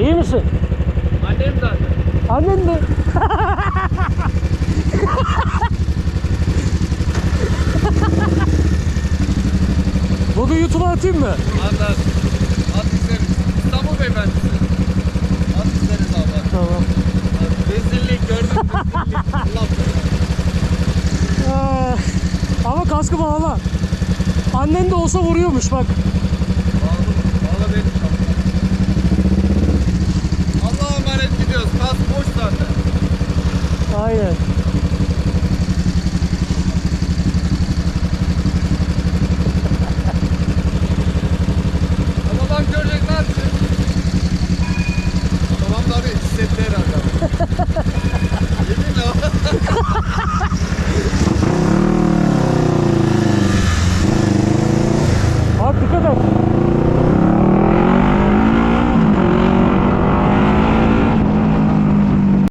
Hangisi? Annem zaten. Annen mi? Bunu YouTube'a atayım mı? Anlat. At isteriz. İstanbul beyefendisi. At isteriz abi. Tamam. Rezillik gördüm rezillik. Allah Ee, ama kaskı bağla. Annen de olsa vuruyormuş bak. Bağlı, bağlı benim Aynen. Ama babam görecek ne yapacak? Babam da abi hissetti herhalde.